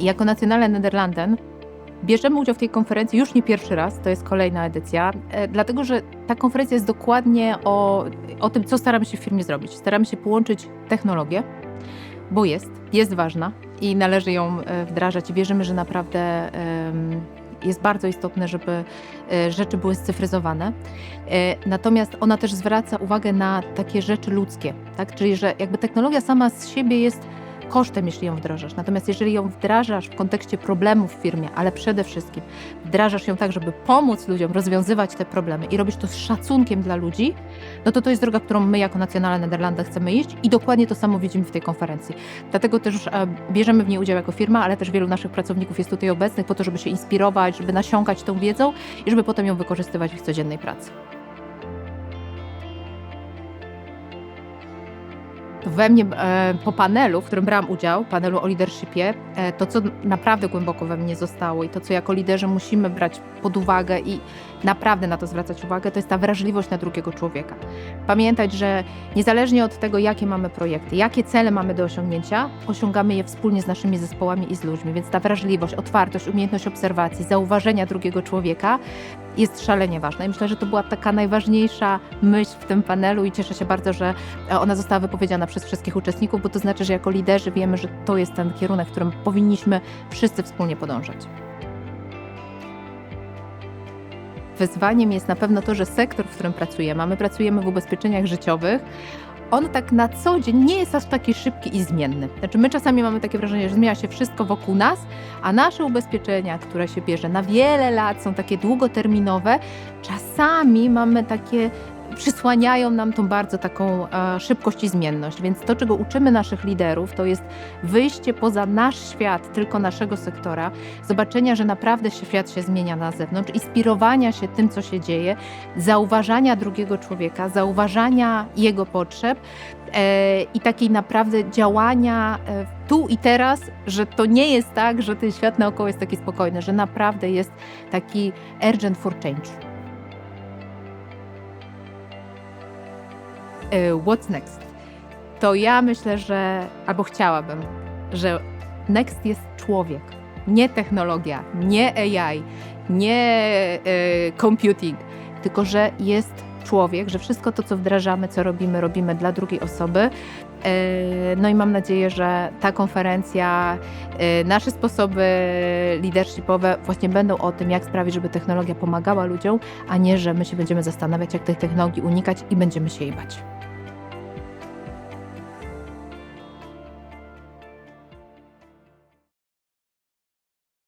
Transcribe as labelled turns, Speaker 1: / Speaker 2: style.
Speaker 1: Jako Nacjonalne Nederlanden bierzemy udział w tej konferencji już nie pierwszy raz, to jest kolejna edycja, e, dlatego że ta konferencja jest dokładnie o, o tym, co staramy się w firmie zrobić. Staramy się połączyć technologię, bo jest, jest ważna i należy ją e, wdrażać i wierzymy, że naprawdę jest bardzo istotne, żeby e, rzeczy były scyfryzowane. Natomiast ona też zwraca uwagę na takie rzeczy ludzkie, tak? czyli że jakby technologia sama z siebie jest kosztem, jeśli ją wdrażasz. Natomiast jeżeli ją wdrażasz w kontekście problemów w firmie, ale przede wszystkim wdrażasz ją tak, żeby pomóc ludziom rozwiązywać te problemy i robisz to z szacunkiem dla ludzi, no to to jest droga, którą my jako Nacjonalne Nederlanda chcemy iść i dokładnie to samo widzimy w tej konferencji. Dlatego też e, bierzemy w niej udział jako firma, ale też wielu naszych pracowników jest tutaj obecnych po to, żeby się inspirować, żeby nasiąkać tą wiedzą i żeby potem ją wykorzystywać w codziennej pracy. We mnie e, po panelu, w którym brałam udział, panelu o leadershipie, e, to co naprawdę głęboko we mnie zostało i to co jako liderzy musimy brać pod uwagę i naprawdę na to zwracać uwagę, to jest ta wrażliwość na drugiego człowieka. Pamiętać, że niezależnie od tego, jakie mamy projekty, jakie cele mamy do osiągnięcia, osiągamy je wspólnie z naszymi zespołami i z ludźmi. Więc ta wrażliwość, otwartość, umiejętność obserwacji, zauważenia drugiego człowieka jest szalenie ważna. I myślę, że to była taka najważniejsza myśl w tym panelu i cieszę się bardzo, że ona została wypowiedziana przez wszystkich uczestników, bo to znaczy, że jako liderzy wiemy, że to jest ten kierunek, w którym powinniśmy wszyscy wspólnie podążać. Wyzwaniem jest na pewno to, że sektor, w którym pracujemy, a my pracujemy w ubezpieczeniach życiowych, on tak na co dzień nie jest aż taki szybki i zmienny. Znaczy my czasami mamy takie wrażenie, że zmienia się wszystko wokół nas, a nasze ubezpieczenia, które się bierze na wiele lat, są takie długoterminowe, czasami mamy takie przysłaniają nam tą bardzo taką e, szybkość i zmienność. Więc to, czego uczymy naszych liderów, to jest wyjście poza nasz świat, tylko naszego sektora, zobaczenia, że naprawdę świat się zmienia na zewnątrz, inspirowania się tym, co się dzieje, zauważania drugiego człowieka, zauważania jego potrzeb e, i takiej naprawdę działania e, tu i teraz, że to nie jest tak, że ten świat naokoło jest taki spokojny, że naprawdę jest taki urgent for change. What's next? To ja myślę, że albo chciałabym, że next jest człowiek, nie technologia, nie AI, nie y, computing, tylko że jest człowiek, że wszystko to, co wdrażamy, co robimy, robimy dla drugiej osoby. Y, No i mam nadzieję, że ta konferencja, y, nasze sposoby leadershipowe właśnie będą o tym, jak sprawić, żeby technologia pomagała ludziom, a nie, że my się będziemy zastanawiać, jak tej technologii unikać i będziemy się jej bać.